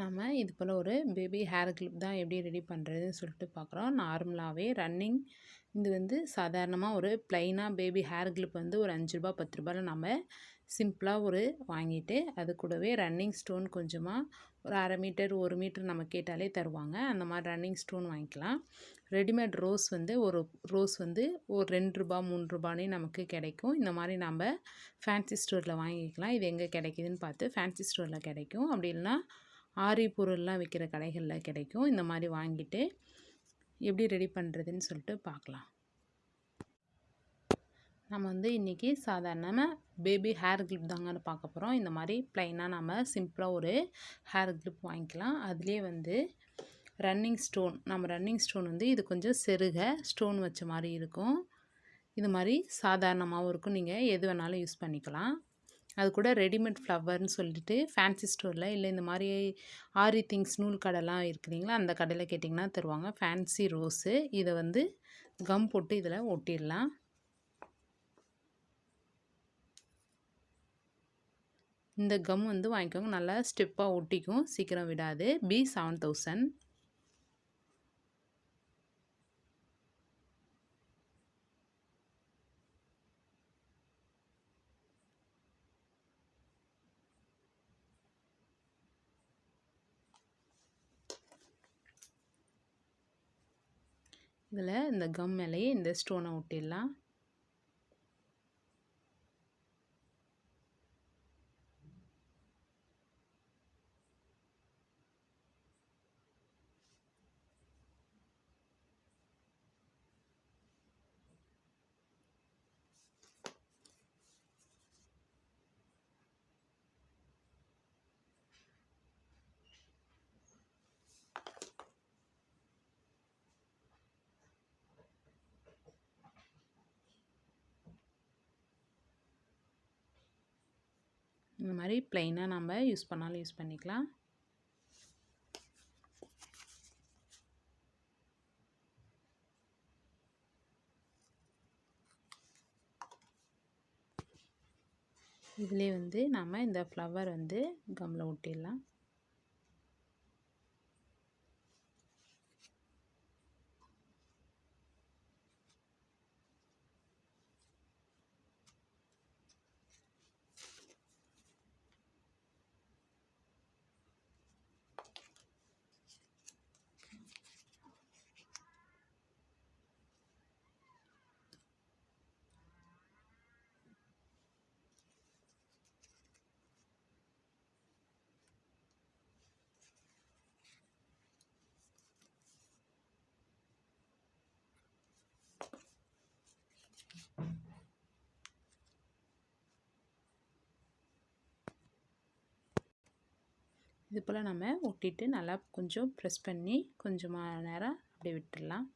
நம்ம இது போல் ஒரு பேபி ஹேர் கிளிப் தான் எப்படி ரெடி பண்ணுறதுன்னு சொல்லிட்டு பார்க்குறோம் நார்மலாகவே ரன்னிங் இது வந்து சாதாரணமாக ஒரு ப்ளைனாக பேபி ஹேர் கிளிப் வந்து ஒரு அஞ்சு ரூபா பத்து ரூபாயில் நம்ம சிம்பிளாக ஒரு வாங்கிட்டு அது கூடவே ரன்னிங் ஸ்டோன் கொஞ்சமாக ஒரு அரை மீட்டர் ஒரு மீட்டர் நம்ம கேட்டாலே தருவாங்க. அந்த மாதிரி ரன்னிங் ஸ்டோன் வாங்கிக்கலாம். ரெடிமேட் ரோஸ் வந்து ஒரு ரோஸ் வந்து ஒரு ரெண்டு ரூபா மூணு ரூபானே நமக்கு கிடைக்கும். இந்த மாதிரி நம்ம ஃபேன்சி ஸ்டோரில் வாங்கிக்கலாம். இது எங்கே கிடைக்குதுன்னு பார்த்து ஃபேன்சி ஸ்டோரில் கிடைக்கும். அப்படி இல்லைனா ஆரி பொருள்லாம் விற்கிற கடைகளில் கிடைக்கும். இந்த மாதிரி வாங்கிட்டு எப்படி ரெடி பண்ணுறதுன்னு சொல்லிட்டு பார்க்கலாம். நம்ம வந்து இன்றைக்கி சாதாரணமாக பேபி ஹேர் கிளிப் தாங்கன்னு பார்க்க போகிறோம் இந்த மாதிரி ப்ளைனாக நம்ம சிம்பிளாக ஒரு ஹேர் கிளிப் வாங்கிக்கலாம். அதுலேயே வந்து ரன்னிங் ஸ்டோன் நம்ம ரன்னிங் ஸ்டோன் வந்து இது கொஞ்சம் செருக ஸ்டோன் வச்ச மாதிரி இருக்கும். இது மாதிரி சாதாரணமாகவும் இருக்கும். நீங்கள் எது வேணாலும் யூஸ் பண்ணிக்கலாம். அது கூட ரெடிமேட் ஃப்ளவர்னு சொல்லிட்டு ஃபேன்சி ஸ்டோரில் இல்லை இந்த மாதிரி ஆரி திங்ஸ் நூல் கடைலாம் இருக்குதுங்களா அந்த கடையில் கேட்டிங்கன்னா தருவாங்க. Fancy rose. இதை வந்து கம் போட்டு இதில் ஒட்டிடலாம் இந்த கம் வந்து வாங்கிக்கோங்க. நல்லா ஸ்டெப்பாக ஒட்டிக்கும் சீக்கிரம் விடாது. பி செவன் தௌசண்ட் இதில் இந்த கம் மேலேயே இந்த ஸ்டோனை ஒட்டிடலாம். இந்த மாதிரி ப்ளைனாக நம்ம யூஸ் பண்ணாலும் யூஸ் பண்ணிக்கலாம். இதிலே வந்து நம்ம இந்த ஃப்ளவர் வந்து கம்மில் ஒட்டிடலாம். இது போல் நம்ம ஒட்டிட்டு நல்லா கொஞ்சம் ப்ரெஸ் பண்ணி கொஞ்சமாக நேரம் அப்படியே விட்டுடலாம்.